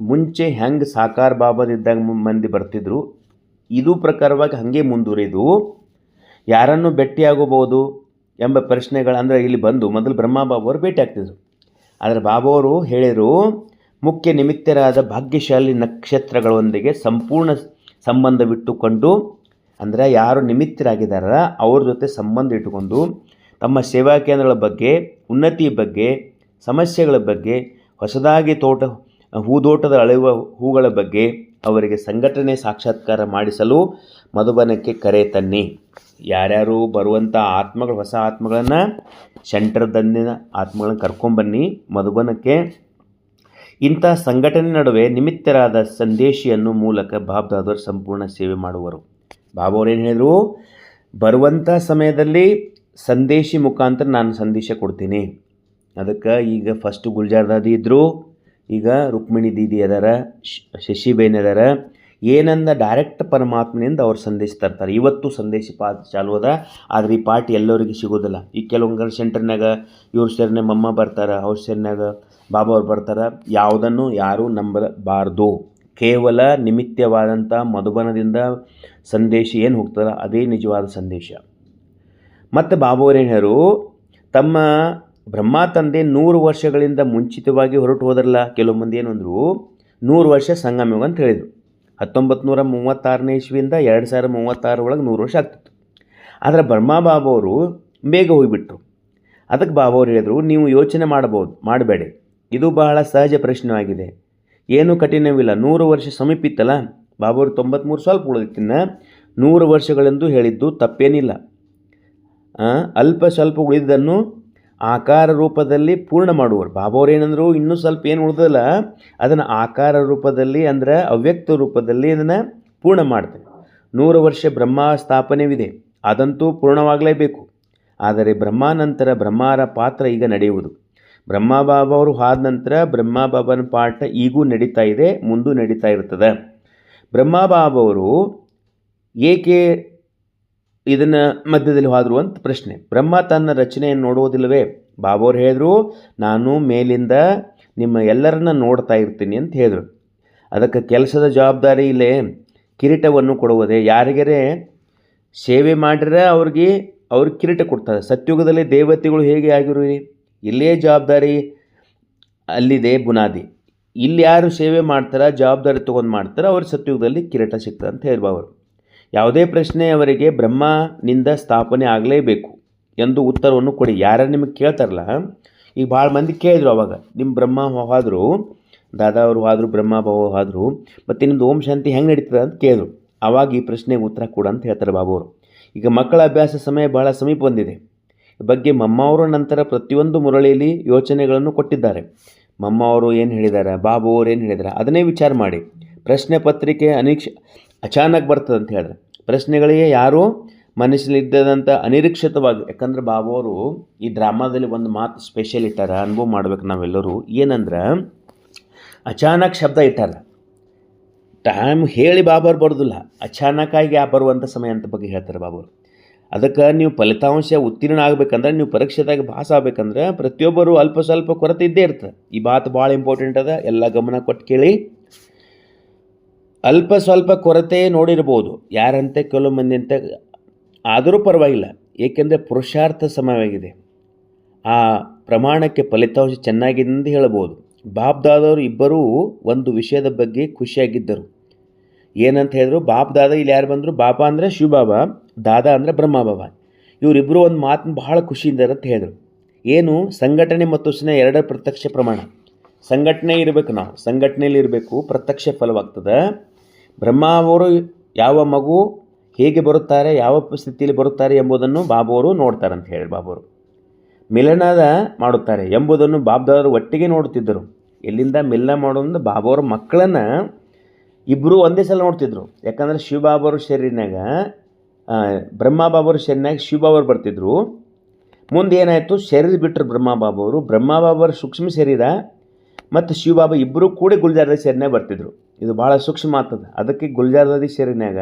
ಮುಂಚೆ ಹೆಂಗೆ ಸಾಕಾರ ಬಾಬಾದಿದ್ದಾಗ ಮಂದಿ ಬರ್ತಿದ್ರು, ಇದು ಪ್ರಕಾರವಾಗಿ ಹಾಗೆ ಮುಂದುವರಿದು, ಯಾರನ್ನು ಭೇಟಿಯಾಗಬಹುದು ಎಂಬ ಪ್ರಶ್ನೆಗಳು ಅಂದರೆ ಇಲ್ಲಿ ಬಂದು ಮೊದಲು ಬ್ರಹ್ಮ ಬಾಬಾವರು ಭೇಟಿ ಆಗ್ತಿದ್ರು. ಆದರೆ ಬಾಬಾವರು ಹೇಳಿದರು, ಮುಖ್ಯ ನಿಮಿತ್ತರಾದ ಭಾಗ್ಯಶಾಲಿ ನಕ್ಷತ್ರಗಳೊಂದಿಗೆ ಸಂಪೂರ್ಣ ಸಂಬಂಧವಿಟ್ಟುಕೊಂಡು ಅಂದರೆ ಯಾರು ನಿಮಿತ್ತರಾಗಿದ್ದಾರ ಅವ್ರ ಜೊತೆ ಸಂಬಂಧ ಇಟ್ಟುಕೊಂಡು, ತಮ್ಮ ಸೇವಾ ಕೇಂದ್ರಗಳ ಬಗ್ಗೆ, ಉನ್ನತಿ ಬಗ್ಗೆ, ಸಮಸ್ಯೆಗಳ ಬಗ್ಗೆ, ಹೊಸದಾಗಿ ತೋಟ ಹೂದೋಟದ ಅಳೆಯುವ ಹೂಗಳ ಬಗ್ಗೆ ಅವರಿಗೆ ಸಂಘಟನೆ ಸಾಕ್ಷಾತ್ಕಾರ ಮಾಡಿಸಲು ಮಧುಬನಕ್ಕೆ ಕರೆ ತನ್ನಿ. ಯಾರ್ಯಾರು ಬರುವಂಥ ಆತ್ಮಗಳು, ಹೊಸ ಆತ್ಮಗಳನ್ನು ಸೆಂಟರ್ದಂದಿನ ಆತ್ಮಗಳನ್ನು ಕರ್ಕೊಂಬನ್ನಿ, ಮಧುಬನಕ್ಕೆ. ಇಂಥ ಸಂಘಟನೆ ನಡುವೆ ನಿಮಿತ್ತರಾದ ಸಂದೇಶಿಯನ್ನು ಮೂಲಕ ಬಾಬ್ದಾದವರು ಸಂಪೂರ್ಣ ಸೇವೆ ಮಾಡುವರು. ಬಾಬು ಏನು ಹೇಳಿದರು? ಬರುವಂಥ ಸಮಯದಲ್ಲಿ ಸಂದೇಶಿ ಮುಖಾಂತರ ನಾನು ಸಂದೇಶ ಕೊಡ್ತೀನಿ. ಅದಕ್ಕೆ ಈಗ ಫಸ್ಟು ಗುಲ್ಜಾರ್ ದಾದಿ ಇದ್ದರು ಈಗ ರುಕ್ಮಿಣಿ ದೀದಿ ಅದಾರ ಶಶಿಬೇನ್ ಅದಾರ. ಏನಂದ ಡೈರೆಕ್ಟ್ ಪರಮಾತ್ಮನಿಂದ ಅವ್ರು ಸಂದೇಶ ತರ್ತಾರೆ. ಇವತ್ತು ಸಂದೇಶ ಪಾ ಚಾಲು ಅದ. ಆದರೆ ಈ ಪಾರ್ಟಿ ಎಲ್ಲರಿಗೆ ಸಿಗೋದಿಲ್ಲ. ಈ ಕೆಲವೊಂದು ಸೆಂಟರ್ನಾಗ ಇವ್ರ ಸೇರ್ನಾಗ ಮಮ್ಮ ಬರ್ತಾರೆ, ಅವ್ರ ಸೇರ್ನಾಗ ಬಾಬಾ ಅವ್ರು ಬರ್ತಾರೆ, ಯಾವುದನ್ನು ಯಾರೂ ನಂಬಬಾರ್ದು. ಕೇವಲ ನಿಮಿತ್ತವಾದಂಥ ಮಧುಬನದಿಂದ ಸಂದೇಶ ಏನು ಹೋಗ್ತಾರೆ ಅದೇ ನಿಜವಾದ ಸಂದೇಶ. ಮತ್ತು ಬಾಬುವರು ತಮ್ಮ ಬ್ರಹ್ಮ ತಂದೆ ನೂರು ವರ್ಷಗಳಿಂದ ಮುಂಚಿತವಾಗಿ ಹೊರಟು ಹೋದ್ರಲ್ಲ, ಕೆಲವು ಮಂದಿ ಏನು ಅಂದರು, ನೂರು ವರ್ಷ ಸಂಗಮಯುಗ ಅಂತ ಹೇಳಿದರು. ಹತ್ತೊಂಬತ್ತು ನೂರ ಮೂವತ್ತಾರನೇ ಇಸ್ವಿಯಿಂದ ಎರಡು ಸಾವಿರ ಮೂವತ್ತಾರ ಒಳಗೆ ನೂರು ವರ್ಷ ಆಗ್ತಿತ್ತು. ಆದರೆ ಬ್ರಹ್ಮ ಬಾಬಾ ಅವರು ಬೇಗ ಹೋಗಿಬಿಟ್ರು. ಅದಕ್ಕೆ ಬಾಬಾ ಅವ್ರು ಹೇಳಿದರು, ನೀವು ಯೋಚನೆ ಮಾಡಬಹುದು, ಮಾಡಬೇಡಿ. ಇದು ಬಹಳ ಸಹಜ ಪ್ರಶ್ನೆಯಾಗಿದೆ. ಏನೂ ಕಠಿಣವಿಲ್ಲ. ನೂರು ವರ್ಷ ಸಮೀಪಿತ್ತಲ್ಲ? ಅವರು ತೊಂಬತ್ತ್ಮೂರು ಸ್ವಲ್ಪ ಉಳಿದಿತ್ತಿನ್ನ ನೂರು ವರ್ಷಗಳೆಂದು ಹೇಳಿದ್ದು ತಪ್ಪೇನಿಲ್ಲ. ಅಲ್ಪ ಸ್ವಲ್ಪ ಉಳಿದನ್ನು ಆಕಾರ ರೂಪದಲ್ಲಿ ಪೂರ್ಣ ಮಾಡುವರು. ಬಾಬಾ ಏನಂದರು ಏನಂದ್ರು ಇನ್ನೂ ಸ್ವಲ್ಪ ಏನು ಉಳಿದಲ್ಲ ಅದನ್ನು ಆಕಾರ ರೂಪದಲ್ಲಿ ಅಂದರೆ ಅವ್ಯಕ್ತ ರೂಪದಲ್ಲಿ ಅದನ್ನು ಪೂರ್ಣ ಮಾಡ್ತಾರೆ. ನೂರು ವರ್ಷ ಬ್ರಹ್ಮ ಸ್ಥಾಪನೆವಿದೆ. ಅದಂತೂ ಪೂರ್ಣವಾಗಲೇಬೇಕು. ಆದರೆ ಬ್ರಹ್ಮಾನಂತರ ಬ್ರಹ್ಮಾರ ಪಾತ್ರ ಈಗ ನಡೆಯುವುದು. ಬ್ರಹ್ಮ ಬಾಬಾ ಅವರು ಆದ ನಂತರ ಬ್ರಹ್ಮ ಬಾಬಾನ ಪಾಠ ಈಗೂ ನಡೀತಾ ಇದೆ, ಮುಂದೂ ನಡೀತಾ ಇರ್ತದೆ. ಬ್ರಹ್ಮ ಬಾಬಾ ಅವರು ಏಕೆ ಇದನ್ನು ಮಧ್ಯದಲ್ಲಿ ಹೋದರು ಅಂತ ಪ್ರಶ್ನೆ. ಬ್ರಹ್ಮ ತನ್ನ ರಚನೆಯನ್ನು ನೋಡುವುದಿಲ್ಲವೇ? ಬಾಬೋರು ಹೇಳಿದ್ರು, ನಾನು ಮೇಲಿಂದ ನಿಮ್ಮ ಎಲ್ಲರನ್ನ ನೋಡ್ತಾ ಇರ್ತೀನಿ ಅಂತ ಹೇಳಿದ್ರು. ಅದಕ್ಕೆ ಕೆಲಸದ ಜವಾಬ್ದಾರಿ ಇಲ್ಲೇ, ಕಿರೀಟವನ್ನು ಕೊಡುವುದೇ. ಯಾರಿಗರೇ ಸೇವೆ ಮಾಡಿದ್ರೆ ಅವ್ರಿಗೆ ಅವ್ರಿಗೆ ಕಿರೀಟ ಕೊಡ್ತಾರೆ. ಸತ್ಯುಗದಲ್ಲಿ ದೇವತೆಗಳು ಹೇಗೆ ಆಗಿರುವಿ? ಇಲ್ಲೇ ಜವಾಬ್ದಾರಿ ಅಲ್ಲಿದೆ ಬುನಾದಿ. ಇಲ್ಲಿ ಯಾರು ಸೇವೆ ಮಾಡ್ತಾರ, ಜವಾಬ್ದಾರಿ ತೊಗೊಂಡು ಮಾಡ್ತಾರೆ, ಅವ್ರ ಸತ್ಯುಗದಲ್ಲಿ ಕಿರೀಟ ಸಿಗ್ತದೆ ಅಂತ ಹೇಳ್ಬಾ ಅವರು ಯಾವುದೇ ಪ್ರಶ್ನೆ ಅವರಿಗೆ ಬ್ರಹ್ಮನಿಂದ ಸ್ಥಾಪನೆ ಆಗಲೇಬೇಕು ಎಂದು ಉತ್ತರವನ್ನು ಕೊಡಿ. ಯಾರು ನಿಮಗೆ ಕೇಳ್ತಾರಲ್ಲ, ಈಗ ಭಾಳ ಮಂದಿ ಕೇಳಿದ್ರು ಅವಾಗ, ನಿಮ್ಮ ಬ್ರಹ್ಮ ಹೋದ್ರು, ದಾದಾ ಅವರು ಹೋದ್ರು, ಬ್ರಹ್ಮ ಭಾವ ಹಾದರು, ಮತ್ತು ನಿಮ್ಮದು ಓಂ ಶಾಂತಿ ಹೆಂಗೆ ನಡೀತದೆ? ಅಂತ ಕೇಳಿದ್ರು. ಅವಾಗ ಈ ಪ್ರಶ್ನೆಗೆ ಉತ್ತರ ಕೊಡು ಅಂತ ಹೇಳ್ತಾರೆ ಬಾಬು ಅವರು. ಈಗ ಮಕ್ಕಳ ಅಭ್ಯಾಸ ಸಮಯ ಬಹಳ ಸಮೀಪ ಬಂದಿದೆ. ಬಗ್ಗೆ ಮಮ್ಮವರು ನಂತರ ಪ್ರತಿಯೊಂದು ಮುರಳಿಯಲ್ಲಿ ಯೋಚನೆಗಳನ್ನು ಕೊಟ್ಟಿದ್ದಾರೆ. ಮಮ್ಮ ಅವರು ಏನು ಹೇಳಿದ್ದಾರೆ ಬಾಬು ಅವರು ಏನು ಹೇಳಿದ್ದಾರೆ ಅದನ್ನೇ ವಿಚಾರ ಮಾಡಿ. ಪ್ರಶ್ನೆ ಪತ್ರಿಕೆ ಅನಿಕ್ಷ, ಅಚಾನಕ್ ಬರ್ತದೆ ಅಂತ ಹೇಳಿದ್ರೆ, ಪ್ರಶ್ನೆಗಳಿಗೆ ಯಾರು ಮನಸ್ಸಲ್ಲಿದ್ದದಂಥ ಅನಿರೀಕ್ಷಿತವಾಗಿ, ಯಾಕಂದ್ರೆ ಬಾಬು ಅವರು ಈ ಡ್ರಾಮಾದಲ್ಲಿ ಒಂದು ಮಾತು ಸ್ಪೆಷಲ್ ಇಟ್ಟಾರ, ಅನುಭವ ಮಾಡ್ಬೇಕು ನಾವೆಲ್ಲರೂ. ಏನಂದ್ರೆ, ಅಚಾನಕ್ ಶಬ್ದ ಇಟ್ಟಾರ. ಟೈಮ್ ಹೇಳಿ ಬಾಬಾರು ಬರೋದಿಲ್ಲ. ಅಚಾನಕ್ಕಾಗಿ ಆ ಬರುವಂಥ ಸಮಯ ಅಂತ ಬಗ್ಗೆ ಹೇಳ್ತಾರೆ ಬಾಬಾರು ಅದಕ್ಕೆ ನೀವು ಫಲಿತಾಂಶ ಉತ್ತೀರ್ಣ ಆಗಬೇಕಂದ್ರೆ ನೀವು ಪರೀಕ್ಷೆದಾಗ ಭಾಸ ಆಗ್ಬೇಕಂದ್ರೆ ಪ್ರತಿಯೊಬ್ಬರು ಅಲ್ಪ ಸ್ವಲ್ಪ ಕೊರತೆ ಇದ್ದೇ ಇರ್ತದೆ. ಈ ಮಾತು ಭಾಳ ಇಂಪಾರ್ಟೆಂಟ್ ಅದ, ಎಲ್ಲ ಗಮನ ಕೊಟ್ಟು ಕೇಳಿ. ಅಲ್ಪ ಸ್ವಲ್ಪ ಕೊರತೆ ನೋಡಿರ್ಬೋದು. ಯಾರಂತೆ ಕೆಲವು ಮಂದಿ ಅಂತ ಆದರೂ ಪರವಾಗಿಲ್ಲ. ಏಕೆಂದರೆ ಪುರುಷಾರ್ಥ ಸಮಯವಾಗಿದೆ. ಆ ಪ್ರಮಾಣಕ್ಕೆ ಫಲಿತಾಂಶ ಚೆನ್ನಾಗಿದೆ ಎಂದು ಹೇಳಬಹುದು ಬಾಬ್ದಾದವರು ಇಬ್ಬರೂ ಒಂದು ವಿಷಯದ ಬಗ್ಗೆ ಖುಷಿಯಾಗಿದ್ದರು. ಏನಂತ ಹೇಳಿದ್ರು ಬಾಪ್ ದಾದ ಇಲ್ಲಿ ಯಾರು ಬಂದರು, ಬಾಪ ಅಂದರೆ ಶಿವಬಾಬಾ. ದಾದಾ ಅಂದರೆ ಬ್ರಹ್ಮ ಬಾಬಾ ಇವರಿಬ್ಬರು ಒಂದು ಮಾತನ್ನ ಬಹಳ ಖುಷಿಯಿಂದ ಅಂತ ಹೇಳಿದರು. ಏನು? ಸಂಘಟನೆ ಮತ್ತು ಸ್ನೇಹ ಎರಡರ ಪ್ರತ್ಯಕ್ಷ ಪ್ರಮಾಣ. ಸಂಘಟನೆ ಇರಬೇಕು ನಾವು. ಸಂಘಟನೆಯಲ್ಲಿ ಇರಬೇಕು, ಪ್ರತ್ಯಕ್ಷ ಫಲವಾಗ್ತದೆ. ಬ್ರಹ್ಮ ಅವರು ಯಾವ ಮಗು ಹೇಗೆ ಬರುತ್ತಾರೆ, ಯಾವ ಸ್ಥಿತಿಯಲ್ಲಿ ಬರುತ್ತಾರೆ ಎಂಬುದನ್ನು ಬಾಬುವರು ನೋಡ್ತಾರೆ ಅಂತ ಹೇಳಿ ಬಾಬುವರು. ಮಿಲನದ ಮಾಡುತ್ತಾರೆ ಎಂಬುದನ್ನು ಬಾಬ್ದಾವರು ಒಟ್ಟಿಗೆ ನೋಡುತ್ತಿದ್ದರು. ಎಲ್ಲಿಂದ ಮಿಲನ ಮಾಡೋದ್ರಿಂದ ಬಾಬುವರ ಮಕ್ಕಳನ್ನು ಇಬ್ಬರು ಒಂದೇ ಸಲ ನೋಡ್ತಿದ್ರು. ಯಾಕಂದ್ರೆ ಶಿವಬಾಬಾವ್ರ ಶರೀರಿನಾಗ ಆ, ಬ್ರಹ್ಮ ಬಾಬಾವ್ರ ಶರೀರಿನಾಗ ಶಿವಬಾಬರು ಬರ್ತಿದ್ರು. ಮುಂದೆ ಏನಾಯಿತು? ಶರೀರ ಬಿಟ್ಟರು ಬ್ರಹ್ಮಬಾಬು ಅವರು ಬ್ರಹ್ಮಬಾಬರ ಸೂಕ್ಷ್ಮ ಶರೀರ ಮತ್ತು ಶಿವಬಾಬಾ ಇಬ್ಬರೂ ಕೂಡ ಗುಲ್ಜಾರದ ಶರಣ್ಯಾಗ ಬರ್ತಿದ್ರು. ಇದು ಭಾಳ ಸೂಕ್ಷ್ಮ ಆಗ್ತದ. ಅದಕ್ಕೆ ಗುಲ್ಜಾರದಾದಿ ಸೇರಿನಾಗ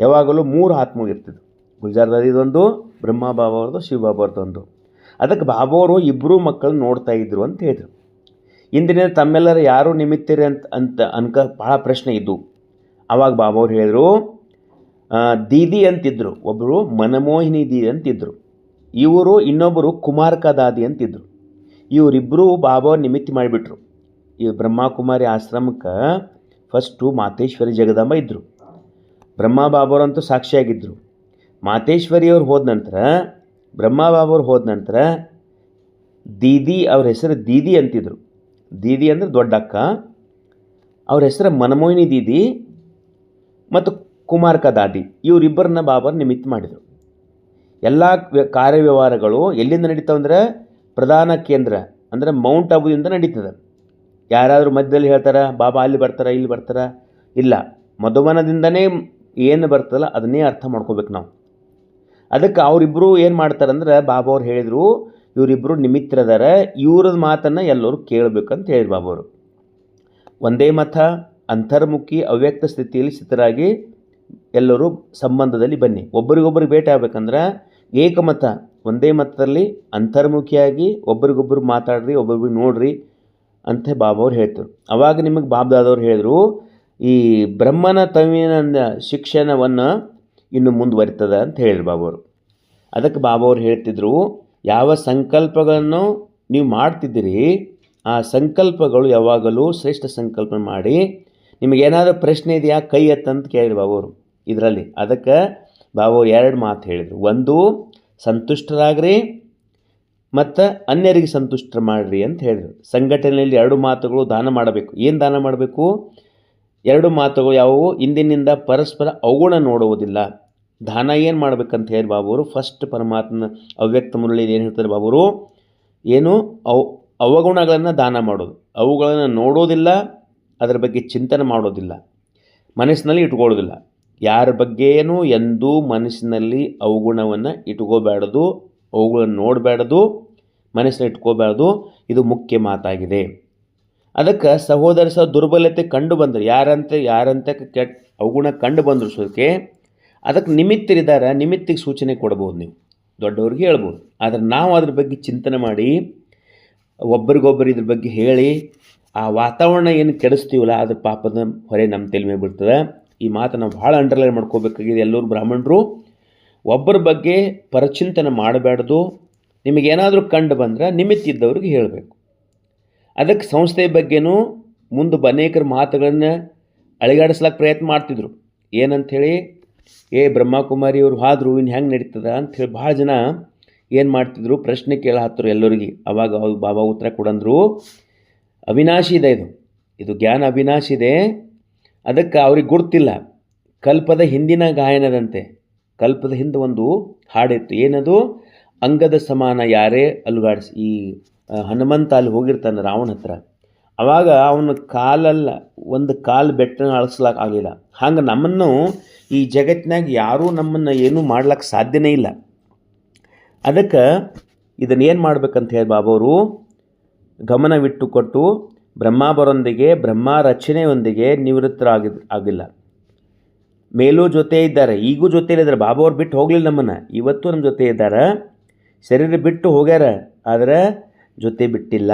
ಯಾವಾಗಲೂ ಮೂರು ಆತ್ಮ ಇರ್ತಿದ್ರು ಗುಲ್ಜಾರದಾದಿದೊಂದು ಬ್ರಹ್ಮಬಾಬು ಅವ್ರದ್ದು ಶಿವಬಾಬು ಅವ್ರದ್ದೊಂದು ಅದಕ್ಕೆ ಬಾಬಾವರು ಇಬ್ಬರೂ ಮಕ್ಕಳು ನೋಡ್ತಾ ಇದ್ರು ಅಂತ ಹೇಳಿದ್ರು. ಇಂದಿನ ತಮ್ಮೆಲ್ಲರೂ ಯಾರು ನಿಮಿತ್ತಿರಿ ಅಂತ ಅಂತ ಅನ್ಕ ಭಾಳ ಪ್ರಶ್ನೆ ಇದ್ದು. ಆವಾಗ ಬಾಬಾ ಅವ್ರು ಹೇಳಿದರು ದೀದಿ ಅಂತಿದ್ದರು ಒಬ್ಬರು ಮನಮೋಹಿನಿ ದೀದಿ ಅಂತಿದ್ದರು ಇವರು ಇನ್ನೊಬ್ಬರು ಕುಮಾರಕ ದಾದಿ ಅಂತಿದ್ದರು ಇವರಿಬ್ಬರು ಬಾಬಾ ನಿಮಿತ್ತಿ ಮಾಡಿಬಿಟ್ರು. ಈ ಬ್ರಹ್ಮಕುಮಾರಿ ಆಶ್ರಮಕ್ಕೆ ಫಸ್ಟು ಮಾತೇಶ್ವರಿ ಜಗದಾಂಬ ಇದ್ದರು ಬ್ರಹ್ಮ ಬಾಬಾರಂತೂ ಸಾಕ್ಷಿಯಾಗಿದ್ದರು ಮಾತೇಶ್ವರಿಯವ್ರು ಹೋದ ನಂತರ, ಬ್ರಹ್ಮ ಬಾಬಾವ್ರು ಹೋದ ನಂತರ ದೀದಿ ಅವ್ರ ಹೆಸರು ದೀದಿ ಅಂತಿದ್ರು. ದೀದಿ ಅಂದರೆ ದೊಡ್ಡಕ್ಕ ಅವ್ರ ಹೆಸರು ಮನಮೋಹಿನಿ ದೀದಿ. ಮತ್ತು ಕುಮಾರಕ ದಾದಿ ಇವರಿಬ್ಬರನ್ನ ಬಾಬರ್ ನಿಮಿತ್ತ ಮಾಡಿದರು. ಎಲ್ಲ ವ್ಯ- ಕಾರ್ಯವ್ಯವಹಾರಗಳು ಎಲ್ಲಿಂದ ನಡೀತಾವೆ ಅಂದರೆ ಪ್ರಧಾನ ಕೇಂದ್ರ, ಅಂದರೆ ಮೌಂಟ್ ಅಬುದಿಂದ ನಡೀತದೆ. ಯಾರಾದರೂ ಮಧ್ಯದಲ್ಲಿ ಹೇಳ್ತಾರ, ಬಾಬಾ ಅಲ್ಲಿ ಬರ್ತಾರ, ಇಲ್ಲಿ ಬರ್ತಾರ? ಇಲ್ಲ. ಮಧುಬನದಿಂದನೇ ಏನು ಬರ್ತದಲ್ಲ ಅದನ್ನೇ ಅರ್ಥ ಮಾಡ್ಕೋಬೇಕು ನಾವು. ಅದಕ್ಕೆ ಅವರಿಬ್ಬರು ಏನು ಮಾಡ್ತಾರಂದ್ರೆ ಬಾಬಾ ಅವ್ರು ಹೇಳಿದರು ಇವರಿಬ್ಬರು ನಿಮಿತ್ರದಾರ ಇವ್ರದ ಮಾತನ್ನು ಎಲ್ಲರೂ ಕೇಳಬೇಕಂತ ಹೇಳಿದ್ರು ಬಾಬಾ ಅವರು. ಒಂದೇ ಮತ, ಅಂತರ್ಮುಖಿ ಅವ್ಯಕ್ತ ಸ್ಥಿತಿಯಲ್ಲಿ ಸ್ಥಿತರಾಗಿ ಎಲ್ಲರೂ ಸಂಬಂಧದಲ್ಲಿ ಬನ್ನಿ. ಒಬ್ಬರಿಗೊಬ್ಬರು ಭೇಟಿ ಆಗ್ಬೇಕಂದ್ರೆ ಏಕಮತ, ಒಂದೇ ಮತದಲ್ಲಿ ಅಂತರ್ಮುಖಿಯಾಗಿ ಒಬ್ಬರಿಗೊಬ್ಬರು ಮಾತಾಡ್ರಿ ಒಬ್ಬೊಬ್ರಿಗೆ ನೋಡ್ರಿ ಅಂತ ಬಾಬಾ ಹೇಳ್ತರು. ಅವಾಗ ನಿಮಗೆ ಬಾಬ್ದಾದವ್ರು ಹೇಳಿದರು, ಈ ಬ್ರಹ್ಮನ ತವಿನ ಶಿಕ್ಷಣವನ್ನು ಇನ್ನು ಮುಂದುವರಿತದ ಅಂತ ಹೇಳಿದ್ರು ಬಾಬಾ ಅವರು. ಅದಕ್ಕೆ ಬಾಬಾ ಅವ್ರು ಹೇಳ್ತಿದ್ರು, ಯಾವ ಸಂಕಲ್ಪಗಳನ್ನು ನೀವು ಮಾಡ್ತಿದ್ದೀರಿ, ಆ ಸಂಕಲ್ಪಗಳು ಯಾವಾಗಲೂ ಶ್ರೇಷ್ಠ ಸಂಕಲ್ಪ ಮಾಡಿ, ನಿಮಗೇನಾದರೂ ಪ್ರಶ್ನೆ ಇದೆಯಾ, ಕೈ ಎತ್ತಂತ ಕೇಳಿದ್ರು ಬಾಬಾ ಅವರು. ಇದರಲ್ಲಿ. ಅದಕ್ಕೆ ಬಾಬು ಎರಡು ಮಾತು ಹೇಳಿದರು. ಒಂದು, ಸಂತುಷ್ಟರಾಗ್ರಿ ಮತ್ತು ಅನ್ಯರಿಗೆ ಸಂತುಷ್ಟ ಮಾಡಿರಿ ಅಂತ ಹೇಳಿದರು. ಸಂಘಟನೆಯಲ್ಲಿ ಎರಡು ಮಾತುಗಳು ದಾನ ಮಾಡಬೇಕು. ಏನು ದಾನ ಮಾಡಬೇಕು? ಎರಡು ಮಾತುಗಳು ಯಾವುವು? ಇಂದಿನಿಂದ ಪರಸ್ಪರ ಅವಗುಣ ನೋಡುವುದಿಲ್ಲ. ದಾನ ಏನು ಮಾಡ್ಬೇಕಂತ ಹೇಳಿ ಬಾಬುರು ಫಸ್ಟ್ ಪರಮಾತ್ಮನ ಅವ್ಯಕ್ತ ಮುರಳಿ ಏನು ಹೇಳ್ತಾರೆ ಬಾಬುರು ಏನು? ಅವು, ಅವಗುಣಗಳನ್ನು ದಾನ ಮಾಡೋದು. ಅವುಗಳನ್ನು ನೋಡೋದಿಲ್ಲ, ಅದರ ಬಗ್ಗೆ ಚಿಂತನೆ ಮಾಡೋದಿಲ್ಲ. ಮನಸ್ಸಿನಲ್ಲಿ ಇಟ್ಕೊಳ್ಳೋದಿಲ್ಲ. ಯಾರ ಬಗ್ಗೆಯೂ ಎಂದೂ ಮನಸ್ಸಿನಲ್ಲಿ ಅವಗುಣವನ್ನು ಇಟ್ಕೋಬಾರ್ದು ಅವುಗಳನ್ನು ನೋಡಬಾರ್ದು ಮನಸ್ಸಿನಲ್ಲಿ ಇಟ್ಕೋಬಾರ್ದು ಇದು ಮುಖ್ಯ ಮಾತಾಗಿದೆ. ಅದಕ್ಕೆ ಸಹೋದರ ಸಹ ದುರ್ಬಲತೆ ಕಂಡು ಬಂದರು, ಯಾರಂತೆ, ಯಾರಂತ ಕೆಟ್ಟ ಅವಗುಣ ಕಂಡು ಬಂದರು ಸೋಕೆ ಅದಕ್ಕೆ ನಿಮಿತ್ತರಿದ್ದಾರೆ, ನಿಮಿತ್ತಿಗೆ ಸೂಚನೆ ಕೊಡ್ಬೋದು ನೀವು. ದೊಡ್ಡವ್ರಿಗೆ ಹೇಳ್ಬೋದು. ಆದರೆ ನಾವು ಅದ್ರ ಬಗ್ಗೆ ಚಿಂತನೆ ಮಾಡಿ ಒಬ್ರಿಗೊಬ್ಬರು ಇದ್ರ ಬಗ್ಗೆ ಹೇಳಿ, ಆ ವಾತಾವರಣ ಏನು ಕೆಡಿಸ್ತೀವಲ್ಲ, ಅದ್ರ ಪಾಪದ ಹೊರೆ ನಮ್ಮ ತಲೆ ಮೇಲೆ ಬೀಳ್ತದೆ. ಈ ಮಾತನ್ನು ಭಾಳ ಅಂಡರ್ಲೈನ್ ಮಾಡ್ಕೋಬೇಕಾಗಿದೆ ಎಲ್ಲರೂ ಬ್ರಾಹ್ಮಣರು. ಒಬ್ಬರ ಬಗ್ಗೆ ಪರಚಿಂತನೆ ಮಾಡಬಾರ್ದು ನಿಮಗೇನಾದರೂ ಕಂಡು ಬಂದರೆ ನಿಮಿತ್ತ ಇದ್ದವ್ರಿಗೆ ಹೇಳಬೇಕು. ಅದಕ್ಕೆ ಸಂಸ್ಥೆ ಬಗ್ಗೆನೂ ಮುಂದೆ ಅನೇಕರ ಮಾತುಗಳನ್ನು ಅಳಿಗಾಡಿಸ್ಲಿಕ್ಕೆ ಪ್ರಯತ್ನ ಮಾಡ್ತಿದ್ರು. ಏನಂಥೇಳಿ ಏ ಬ್ರಹ್ಮಕುಮಾರಿ ಅವರು ಇನ್ನು ಹೆಂಗೆ ನಡೀತದ? ಅಂಥೇಳಿ ಭಾಳ ಜನ ಏನು ಮಾಡ್ತಿದ್ರು, ಪ್ರಶ್ನೆ ಕೇಳ ಹತ್ತರು ಎಲ್ಲರಿಗೆ. ಅವಾಗ ಅವ್ರು ಬಾಬಾ ಉತ್ತರ ಕೊಡಂದ್ರು. ಅವಿನಾಶಿ ಇದೆ ಇದು. ಇದು ಜ್ಞಾನ ಅವಿನಾಶಿ ಇದೆ. ಅದಕ್ಕೆ ಅವ್ರಿಗೆ ಗುರ್ತಿಲ್ಲ. ಕಲ್ಪದ ಹಿಂದಿನ ಗಾಯನದಂತೆ. ಕಲ್ಪದ ಹಿಂದೆ ಒಂದು ಹಾಡಿತ್ತು. ಏನದು? ಅಂಗದ ಸಮಾನ ಯಾರೇ ಅಲುಗಾಡಿಸಿ. ಈ ಹನುಮಂತ ಅಲ್ಲಿ ಹೋಗಿರ್ತಾನೆ ರಾವಣ ಹತ್ರ. ಅವಾಗ ಅವನ ಕಾಲಲ್ಲ, ಒಂದು ಕಾಲು ಬೆಟ್ಟನ ಅಳಿಸ್ಲಾಕ ಆಗಲಿಲ್ಲ ಹಂಗೆ ನಮ್ಮನ್ನು ಈ ಜಗತ್ತಿನಾಗ ಯಾರೂ ನಮ್ಮನ್ನು ಏನೂ ಮಾಡ್ಲಿಕ್ಕೆ ಸಾಧ್ಯನೇ ಇಲ್ಲ. ಅದಕ್ಕೆ ಇದನ್ನೇನು ಮಾಡ್ಬೇಕಂತ ಹೇಳಿ ಬಾಬವರು ಗಮನವಿಟ್ಟು ಕೊಟ್ಟು ಬ್ರಹ್ಮಾಬರೊಂದಿಗೆ ಬ್ರಹ್ಮ ರಚನೆಯೊಂದಿಗೆ ನಿವೃತ್ತರಾಗಿ, ಆಗಿಲ್ಲ. ಮೇಲೂ ಜೊತೆ ಇದ್ದಾರೆ. ಈಗೂ ಜೊತೆಯಲ್ಲಿದ್ದಾರೆ ಬಾಬು ಅವ್ರು ಬಿಟ್ಟು ಹೋಗಲಿಲ್ಲ ನಮ್ಮನ್ನು. ಇವತ್ತು ನಮ್ಮ ಜೊತೆ ಇದ್ದಾರೆ. ಶರೀರ ಬಿಟ್ಟು ಹೋಗ್ಯಾರ. ಆದರೆ ಜೊತೆ ಬಿಟ್ಟಿಲ್ಲ.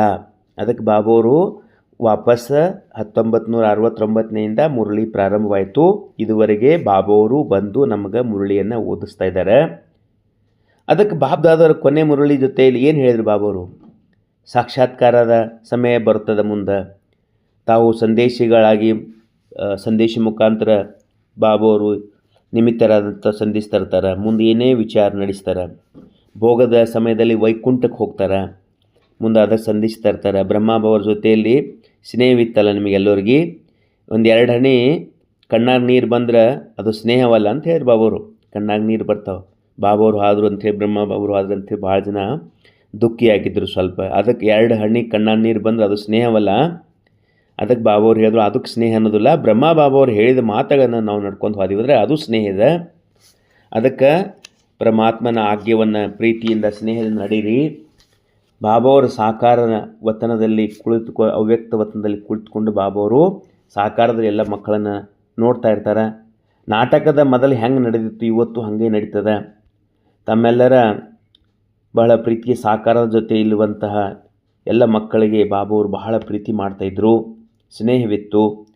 ಅದಕ್ಕೆ ಬಾಬು ವಾಪಸ್ ಹತ್ತೊಂಬತ್ತು ನೂರ ಅರವತ್ತೊಂಬತ್ತನೆಯಿಂದ ಮುರಳಿ ಪ್ರಾರಂಭವಾಯಿತು. ಇದುವರೆಗೆ ಬಾಬು ಅವರು ಬಂದು ನಮಗೆ ಮುರಳಿಯನ್ನು ಓದಿಸ್ತಾ ಇದ್ದಾರೆ. ಅದಕ್ಕೆ ಬಾಬ್ದಾದವ್ರ ಕೊನೆ ಮುರಳಿ ಜೊತೆಯಲ್ಲಿ ಏನು ಹೇಳಿದ್ರು ಬಾಬವರು ಸಾಕ್ಷಾತ್ಕಾರದ ಸಮಯ ಬರ್ತದ ಮುಂದೆ ತಾವು ಸಂದೇಶಿಗಳಾಗಿ ಸಂದೇಶ ಮುಖಾಂತರ ಅವರು ನಿಮಿತ್ತರಾದಂಥ ಸಂದೇಶ ತರ್ತಾರೆ. ಮುಂದೆ ಏನೇ ವಿಚಾರ ನಡೆಸ್ತಾರೆ, ಭೋಗದ ಸಮಯದಲ್ಲಿ ವೈಕುಂಠಕ್ಕೆ ಹೋಗ್ತಾರೆ ಮುಂದೆ ಅದಕ್ಕೆ ಸಂದೇಶ ತರ್ತಾರೆ. ಬ್ರಹ್ಮಬಾಬರ ಜೊತೆಯಲ್ಲಿ ಸ್ನೇಹವಿತ್ತಲ್ಲ ನಿಮಗೆಲ್ಲರಿಗೆ? ಒಂದು ಎರಡು ಹಣಿ ಕಣ್ಣಾಗ ನೀರು ಬಂದ್ರೆ ಅದು ಸ್ನೇಹವಲ್ಲ ಅಂತ ಹೇಳಿ ಬಾಬವರು ಕಣ್ಣಾಗ ನೀರು ಬರ್ತಾವೆ. ಬಾಬವರು ಆದರು ಅಂಥೇಳಿ ಬ್ರಹ್ಮ ಬಾಬರು ಆದ್ರು ಭಾಳ ಜನ ದುಃಖಿಯಾಗಿದ್ದರು ಸ್ವಲ್ಪ. ಅದಕ್ಕೆ ಎರಡು ಹಣ್ಣಿಗೆ ಕಣ್ಣ ನೀರು ಬಂದ್ರೆ ಅದು ಸ್ನೇಹವಲ್ಲ? ಅದಕ್ಕೆ ಬಾಬವ್ರು ಹೇಳಿದ್ರು, ಅದಕ್ಕೆ ಸ್ನೇಹ ಅನ್ನೋದಿಲ್ಲ. ಬ್ರಹ್ಮ ಬಾಬವ್ರು ಹೇಳಿದ ಮಾತುಗಳನ್ನು ನಾವು ನಡ್ಕೊಂಡು ಹೋದಿವಿ ಅಂದರೆ ಅದು ಸ್ನೇಹ ಇದೆ. ಅದಕ್ಕೆ ಪರಮಾತ್ಮನ ಆಜ್ಞೆಯನ್ನು ಪ್ರೀತಿಯಿಂದ, ಸ್ನೇಹದಿಂದ ನಡೀರಿ. ಬಾಬಾವರು ಸಾಕಾರ ವತನದಲ್ಲಿ ಕುಳಿತುಕೊ, ಅವ್ಯಕ್ತ ವತನದಲ್ಲಿ ಕುಳಿತುಕೊಂಡು ಬಾಬಾವರು ಸಾಕಾರದ ಎಲ್ಲ ಮಕ್ಕಳನ್ನು ನೋಡ್ತಾ ಇರ್ತಾರೆ. ನಾಟಕದ ಮೊದಲು ಹೆಂಗೆ ನಡೆದಿತ್ತು ಇವತ್ತು ಹಾಗೆ ನಡೀತದೆ. ತಮ್ಮೆಲ್ಲರ ಬಹಳ ಪ್ರೀತಿಯ ಸಾಕಾರದ ಜೊತೆ ಇಲ್ಲುವಂತಹ ಎಲ್ಲ ಮಕ್ಕಳಿಗೆ ಬಾಬುವರು ಬಹಳ ಪ್ರೀತಿ ಮಾಡ್ತಾಯಿದ್ರು ಸ್ನೇಹವಿತ್ತು.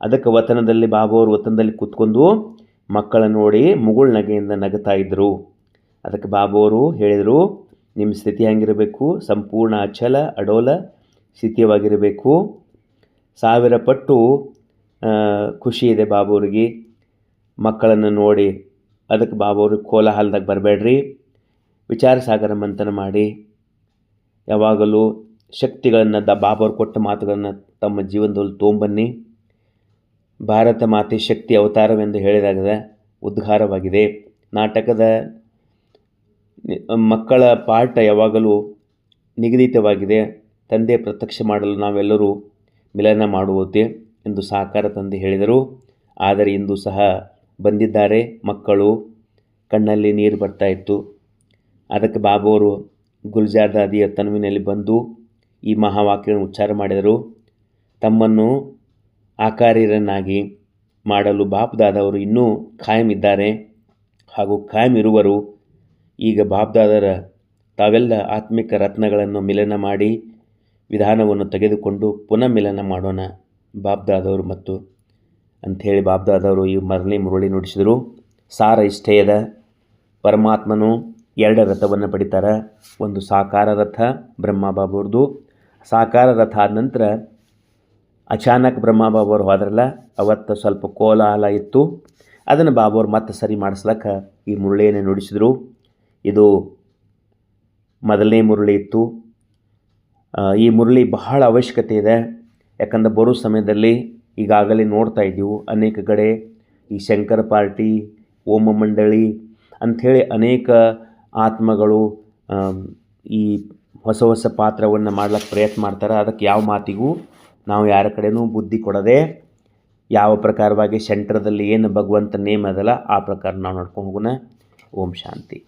ಅದಕ್ಕೆ ವತನದಲ್ಲಿ ಬಾಬುವರು ವತನದಲ್ಲಿ ಕೂತ್ಕೊಂಡು ಮಕ್ಕಳ ನೋಡಿ ಮುಗುಳ್ ನಗೆಯಿಂದ ನಗುತ್ತಾ ಇದ್ದರು ಅದಕ್ಕೆ ಬಾಬುವರು ಹೇಳಿದರು, ನಿಮ್ಮ ಸ್ಥಿತಿ ಹೇಗಿರಬೇಕು ಸಂಪೂರ್ಣ ಅಚಲ, ಅಡೋಲ, ಸ್ಥಿತಿಯವಾಗಿರಬೇಕು. ಸಾವಿರ ಪಟ್ಟು ಖುಷಿ ಇದೆ ಬಾಬುವರಿಗೆ. ಮಕ್ಕಳನ್ನು ನೋಡಿ. ಅದಕ್ಕೆ ಬಾಬಾವ್ರಿಗೆ ಕೋಲಾಹಲದಾಗ ಬರಬೇಡ್ರಿ. ವಿಚಾರ ಸಾಗರ ಮಂಥನ ಮಾಡಿ, ಯಾವಾಗಲೂ ಶಕ್ತಿಗಳನ್ನು ದ ಬಾಬರ್ ಕೊಟ್ಟ ಮಾತುಗಳನ್ನು ತಮ್ಮ ಜೀವನದಲ್ಲಿ ತೋಂಬನ್ನಿ. ಭಾರತ ಮಾತೆ ಶಕ್ತಿ ಅವತಾರವೆಂದು ಹೇಳಿದಾಗ ಉದ್ಘಾರವಾಗಿದೆ ನಾಟಕದ ಮಕ್ಕಳ ಪಾಠ ಯಾವಾಗಲೂ ನಿಗದಿತವಾಗಿದೆ. ತಂದೆ ಪ್ರತ್ಯಕ್ಷ ಮಾಡಲು ನಾವೆಲ್ಲರೂ ಮಿಲನ ಮಾಡುವುದೇ ಎಂದು ಸಾಕಾರ ತಂದೆ ಹೇಳಿದರು. ಆದರೆ ಇಂದು ಸಹ ಬಂದಿದ್ದಾರೆ ಮಕ್ಕಳು. ಕಣ್ಣಲ್ಲಿ ನೀರು ಬರ್ತಾ ಇತ್ತು. ಅದಕ್ಕೆ ಬಾಬುವರು ಗುಲ್ಜಾರ್ ದಾದಿಯ ತನುವಿನಲ್ಲಿ ಬಂದು ಈ ಮಹಾವಾಕ್ಯವನ್ನು ಉಚ್ಚಾರ ಮಾಡಿದರು. ತಮ್ಮನ್ನು ಆಕಾರ್ಯರನ್ನಾಗಿ ಮಾಡಲು ಬಾಪ್ದಾದವರು ಇನ್ನೂ ಖಾಯಂ ಇದ್ದಾರೆ. ಹಾಗೂ ಖಾಯಂ ಇರುವರು. ಈಗ ಬಾಪ್ದಾದರ ತಾವೆಲ್ಲ ಆತ್ಮಿಕ ರತ್ನಗಳನ್ನು ಮಿಲನ ಮಾಡಿ ವಿಧಾನವನ್ನು ತೆಗೆದುಕೊಂಡು ಪುನಃ ಮಿಲನ ಮಾಡೋಣ ಬಾಬ್ದಾದವರು ಮತ್ತು ಅಂಥೇಳಿ ಬಾಬ್ದಾದವರು ಈ ಮರಳಿ ಮುರುಳಿ ನುಡಿಸಿದರು. ಸಾರ ಇಷ್ಟೇಯದ ಪರಮಾತ್ಮನು ಎರಡು ರಥವನ್ನು ಪಡಿತಾರೆ. ಒಂದು ಸಾಕಾರ ರಥ ಬ್ರಹ್ಮ ಬಾಬಾವ್ರದ್ದು ಸಾಕಾರ ರಥ ಆದ ನಂತರ ಅಚಾನಕ್ ಬ್ರಹ್ಮ ಬಾಬುರು ಹೋದ್ರಲ್ಲ, ಅವತ್ತು ಸ್ವಲ್ಪ ಕೋಲಾಹಲ ಇತ್ತು. ಅದನ್ನು ಬಾಬುರು ಮತ್ತೆ ಸರಿ ಮಾಡಿಸ್ಲಕ್ಕ ಈ ಮುರುಳಿಯನ್ನು ನುಡಿಸಿದರು. ಇದು ಮೊದಲನೇ ಮುರುಳಿ ಇತ್ತು. ಈ ಮುರುಳಿ ಬಹಳ ಅವಶ್ಯಕತೆ ಇದೆ. ಯಾಕಂದ್ರೆ ಬರೋ ಸಮಯದಲ್ಲಿ ಈಗಾಗಲೇ ನೋಡ್ತಾ ಇದ್ದೀವಿ ಅನೇಕ ಕಡೆ ಈ ಶಂಕರ ಪಾರ್ಟಿ ಓಮ ಮಂಡಳಿ ಅಂಥೇಳಿ ಅನೇಕ ಆತ್ಮಗಳು ಈ ಹೊಸ ಹೊಸ ಪಾತ್ರವನ್ನು ಮಾಡ್ಲಿಕ್ಕೆ ಪ್ರಯತ್ನ ಮಾಡ್ತಾರೆ. ಅದಕ್ಕೆ ಯಾವ ಮಾತಿಗೂ ನಾವು ಯಾರ ಕಡೆನೂ ಬುದ್ಧಿ ಕೊಡದೆ ಯಾವ ಪ್ರಕಾರವಾಗಿ ಸೆಂಟ್ರದಲ್ಲಿ ಏನು ಭಗವಂತ ನೇಮ್ ಅದಲ್ಲ, ಆ ಪ್ರಕಾರ ನಾವು ನಡ್ಕೊಂಡು ಹೋಗೋಣ. ಓಂ ಶಾಂತಿ.